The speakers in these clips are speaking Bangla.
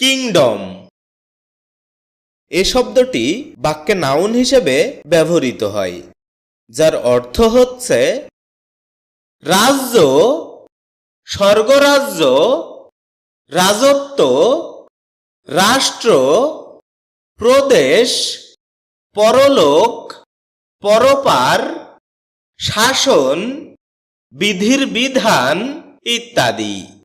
কিংডম। এ শব্দটি বাক্যে নাউন হিসেবে ব্যবহৃত হয়, যার অর্থ হচ্ছে, রাজ্য, স্বর্গরাজ্য, রাজত্ব, রাষ্ট্র, প্রদেশ, পরলোক, পরপার, শাসন, বিধির বিধান ইত্যাদি।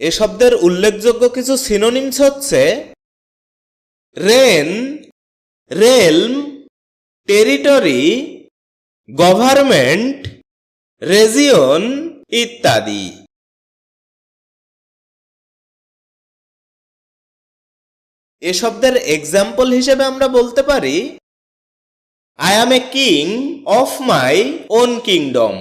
এ শব্দের উল্লেখযোগ্য কিছু সিনোনিমস হচ্ছে reign, realm, territory, government, region ইত্যাদি। এ শব্দের এক্সাম্পল হিসেবে আমরা বলতে পারি I am a king of my own kingdom